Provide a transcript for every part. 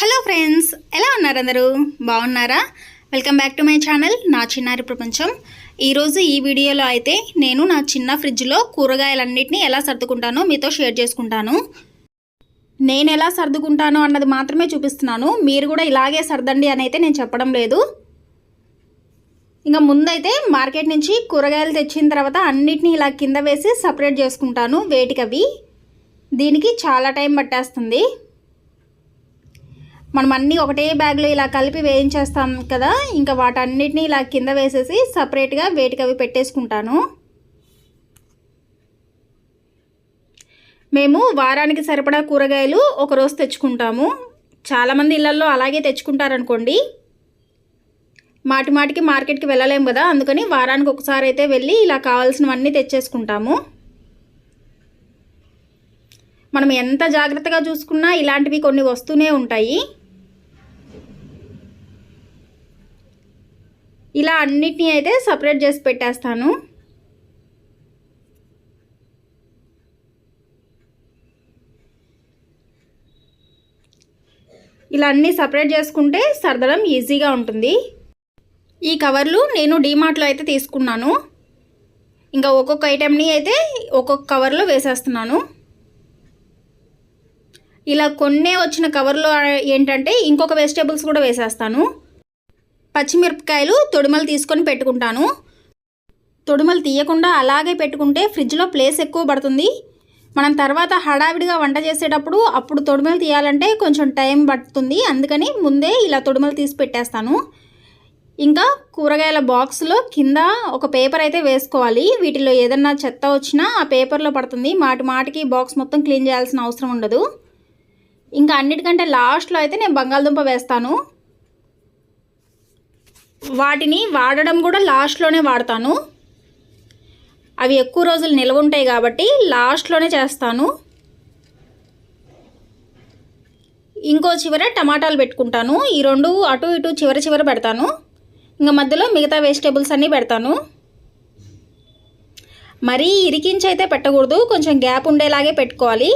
Hello friends ఎలా ఉన్నారు అందరూ? బాగున్నారా? Welcome back to my channel నా చిన్నారి ప్రపంచం. ఈరోజు ఈ వీడియోలో అయితే నేను నా చిన్న ఫ్రిడ్జ్లో కూరగాయలన్నింటినీ ఎలా సర్దుకుంటానో మీతో షేర్ చేసుకుంటాను. నేను ఎలా సర్దుకుంటానో అన్నది మాత్రమే చూపిస్తున్నాను. మీరు కూడా ఇలాగే సర్దండి అని అయితే నేను చెప్పడం లేదు. ఇంకా ముందైతే మార్కెట్ నుంచి కూరగాయలు తెచ్చిన తర్వాత అన్నిటినీ ఇలా కింద వేసి సపరేట్ చేసుకుంటాను వేటికవి. దీనికి చాలా టైం పట్టేస్తుంది. మనం అన్నీ ఒకటే బ్యాగ్లో ఇలా కలిపి వేయించేస్తాం కదా. ఇంకా వాటన్నిటిని ఇలా కింద వేసేసి సపరేట్గా వేటికి అవి పెట్టేసుకుంటాను. మేము వారానికి సరిపడా కూరగాయలు ఒకరోజు తెచ్చుకుంటాము. చాలామంది ఇళ్ళల్లో అలాగే తెచ్చుకుంటారనుకోండి. మాటి మాటికి మార్కెట్కి వెళ్ళలేము కదా. అందుకని వారానికి ఒకసారి అయితే వెళ్ళి ఇలా కావాల్సినవన్నీ తెచ్చేసుకుంటాము. మనం ఎంత జాగ్రత్తగా చూసుకున్నా ఇలాంటివి కొన్ని వస్తూనే ఉంటాయి. ఇలా అన్నిటినీ అయితే సపరేట్ చేసి పెట్టేస్తాను. ఇలా అన్నీ సపరేట్ చేసుకుంటే సర్దడం ఈజీగా ఉంటుంది. ఈ కవర్లు నేను డీమార్ట్లో అయితే తీసుకున్నాను. ఇంకా ఒక్కొక్క ఐటెంని అయితే ఒక్కొక్క కవర్లో వేసేస్తున్నాను. ఇలా కొన్నే వచ్చిన కవర్లో ఏంటంటే ఇంకొక వెజిటేబుల్స్ కూడా వేసేస్తాను. పచ్చిమిరపకాయలు తొడిమలు తీసుకొని పెట్టుకుంటాను. తొడిమలు తీయకుండా అలాగే పెట్టుకుంటే ఫ్రిడ్జ్లో ప్లేస్ ఎక్కువ పడుతుంది. మనం తర్వాత హడావిడిగా వంట చేసేటప్పుడు అప్పుడు తొడిమలు తీయాలంటే కొంచెం టైం పడుతుంది. అందుకని ముందే ఇలా తొడిమలు తీసి పెట్టేస్తాను. ఇంకా కూరగాయల బాక్స్లో కింద ఒక పేపర్ అయితే వేసుకోవాలి. వీటిలో ఏదన్నా చెత్త వచ్చినా ఆ పేపర్లో పడుతుంది. మాటి మాటికి బాక్స్ మొత్తం క్లీన్ చేయాల్సిన అవసరం ఉండదు. ఇంకా అన్నిటికంటే లాస్ట్లో అయితే నేను బంగాళదుంప వేస్తాను. వాటిని వాడడం కూడా లాస్ట్లోనే వాడతాను. అవి ఎక్కువ రోజులు నిల్వ ఉంటాయి కాబట్టి లాస్ట్లోనే చేస్తాను. ఇంకో చివర టమాటాలు పెట్టుకుంటాను. ఈ రెండు అటు ఇటు చివర చివర పెడతాను. ఇంకా మధ్యలో మిగతా వెజిటేబుల్స్ అన్నీ పెడతాను. మరీ ఇరికించి అయితే పెట్టకూడదు. కొంచెం గ్యాప్ ఉండేలాగే పెట్టుకోవాలి.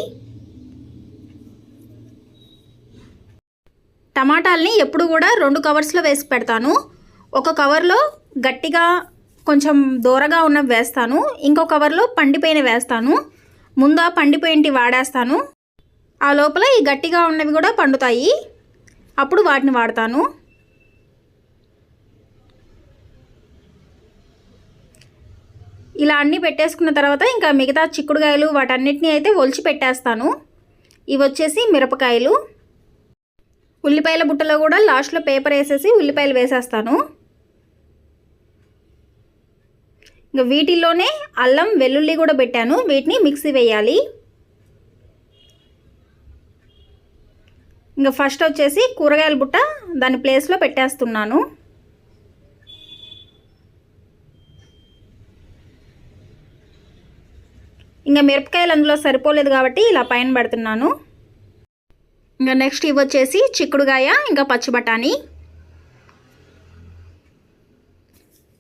టమాటాలని ఎప్పుడు కూడా రెండు కవర్స్లో వేసి పెడతాను. ఒక కవర్లో గట్టిగా కొంచెం దూరగా ఉన్నవి వేస్తాను. ఇంకో కవర్లో పండిపోయిన వేస్తాను. ముందా పండిపోయింటి వాడేస్తాను. ఆ లోపల ఈ గట్టిగా ఉన్నవి కూడా పండుతాయి. అప్పుడు వాటిని వాడతాను. ఇలా అన్నీ పెట్టేసుకున్న తర్వాత ఇంకా మిగతా చిక్కుడుకాయలు వాటన్నిటిని అయితే ఒలిచి పెట్టేస్తాను. ఇవి వచ్చేసి మిరపకాయలు. ఉల్లిపాయల బుట్టలో కూడా లాస్ట్లో పేపర్ వేసేసి ఉల్లిపాయలు వేసేస్తాను. ఇంకా వీటిల్లోనే అల్లం వెల్లుల్లి కూడా పెట్టాను. వీటిని మిక్సీ వేయాలి. ఇంకా ఫస్ట్ వచ్చేసి కూరగాయల బుట్ట దాని ప్లేస్లో పెట్టేస్తున్నాను. ఇంకా మిరపకాయలు అందులో సరిపోలేదు కాబట్టి ఇలా పైన పెడుతున్నాను. ఇంకా నెక్స్ట్ ఇవి వచ్చేసి చిక్కుడుగాయ ఇంకా పచ్చి బఠానీ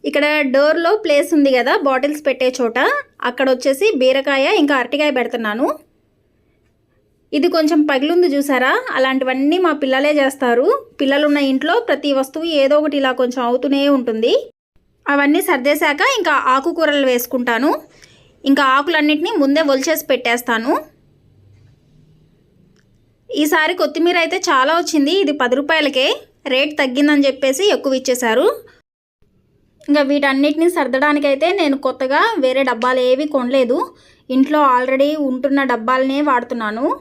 ఇక్కడ డోర్లో ప్లేస్ ఉంది కదా బాటిల్స్ పెట్టే చోట. అక్కడ వచ్చేసి బీరకాయ ఇంకా అరటికాయ పెడుతున్నాను. ఇది కొంచెం పగిలింది చూసారా? అలాంటివన్నీ మా పిల్లలే చేస్తారు. పిల్లలు ఉన్న ఇంట్లో ప్రతి వస్తువు ఏదో ఒకటి ఇలా కొంచెం అవుతూనే ఉంటుంది. అవన్నీ సర్దేశాక ఇంకా ఆకుకూరలు వేసుకుంటాను. ఇంకా ఆకులన్నింటినీ ముందే ఒలిచేసి పెట్టేస్తాను. ఈసారి కొత్తిమీర అయితే చాలా వచ్చింది. ఇది పది రూపాయలకే. రేట్ తగ్గిందని చెప్పేసి ఎక్కువ ఇచ్చేశారు. ఇంకా వీటన్నిటిని సర్దడానికైతే నేను కొత్తగా వేరే డబ్బాలు ఏవి కొనలేదు. ఇంట్లో ఆల్రెడీ ఉంటున్న డబ్బాలనే వాడుతున్నాను.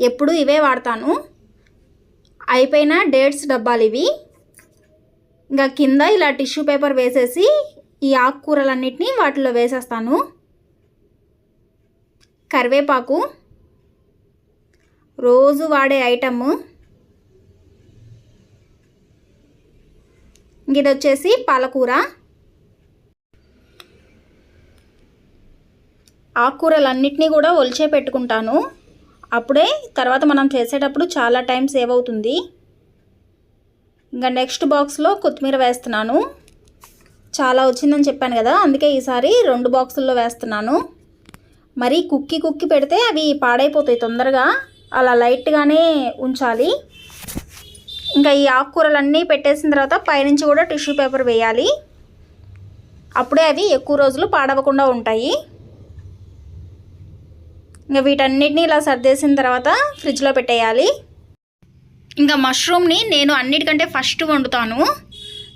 ఎప్పుడు ఇవే వాడతాను. అయిపోయిన డేట్స్ డబ్బాలు ఇవి. ఇంకా కింద ఇలా టిష్యూ పేపర్ వేసేసి ఈ ఆకుకూరలన్నిటినీ వాటిలో వేసేస్తాను. కరివేపాకు. రోజు వాడే ఐటమ్. ఇది వచ్చేసి పాలకూర. ఆకుకూరలన్నిటినీ కూడా ఒలిచే పెట్టుకుంటాను. అప్పుడే తర్వాత మనం చేసేటప్పుడు చాలా టైం సేవ్ అవుతుంది. ఇంకా నెక్స్ట్ బాక్స్లో కొత్తిమీర వేస్తున్నాను. చాలా వచ్చిందని చెప్పాను కదా అందుకే ఈసారి రెండు బాక్సుల్లో వేస్తున్నాను. మరి కుక్కి కుక్కి పెడితే అవి పాడైపోతాయి తొందరగా. అలా లైట్గానే ఉంచాలి. ఇంకా ఈ ఆకుకూరలన్నీ పెట్టేసిన తర్వాత పైనుంచి కూడా టిష్యూ పేపర్ వేయాలి. అప్పుడే అవి ఎక్కువ రోజులు పాడవకుండా ఉంటాయి. ఇంకా వీటన్నిటిని ఇలా సర్దేసిన తర్వాత ఫ్రిడ్జ్లో పెట్టేయాలి. ఇంకా మష్రూమ్ని నేను అన్నిటికంటే ఫస్ట్ వండుతాను.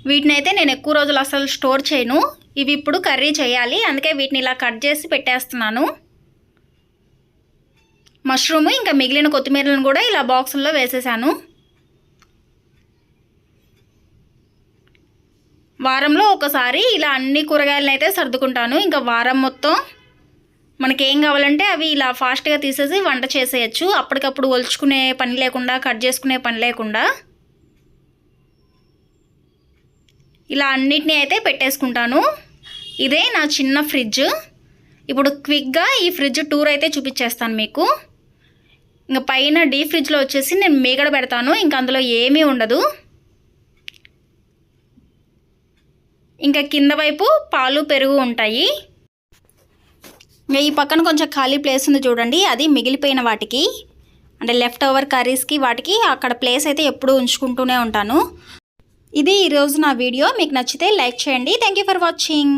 వీటిని అయితే నేను ఎక్కువ రోజులు అసలు స్టోర్ చేయను. ఇవి ఇప్పుడు కర్రీ చేయాలి. అందుకే వీటిని ఇలా కట్ చేసి పెట్టేస్తున్నాను. మష్రూమ్ ఇంకా మిగిలిన కొత్తిమీరలను కూడా ఇలా బాక్సుల్లో వేసేసాను. వారంలో ఒకసారి ఇలా అన్ని కూరగాయలను అయితే సర్దుకుంటాను. ఇంకా వారం మొత్తం మనకి ఏం కావాలంటే అవి ఇలా ఫాస్ట్గా తీసేసి వంట చేసేయచ్చు. అప్పటికప్పుడు ఒలుచుకునే పని లేకుండా కట్ చేసుకునే పని లేకుండా ఇలా అన్నిటినీ అయితే పెట్టేసుకుంటాను. ఇదే నా చిన్న ఫ్రిడ్జ్. ఇప్పుడు క్విక్గా ఈ ఫ్రిడ్జ్ టూర్ అయితే చూపించేస్తాను మీకు. ఇంకా పైన డీ ఫ్రిడ్జ్లో వచ్చేసి నేను మేగడ పెడతాను. ఇంకా అందులో ఏమీ ఉండదు. ఇంకా కింద వైపు పాలు పెరుగు ఉంటాయి. ఈ పక్కన కొంచెం ఖాళీ ప్లేస్ ఉంది చూడండి అది మిగిలిపోయిన వాటికి. అంటే లెఫ్ట్ ఓవర్ కర్రీస్కి వాటికి అక్కడ ప్లేస్ అయితే ఎప్పుడూ ఉంచుకుంటూనే ఉంటాను. ఇది ఈరోజు నా వీడియో. మీకు నచ్చితే లైక్ చేయండి. Thank you for watching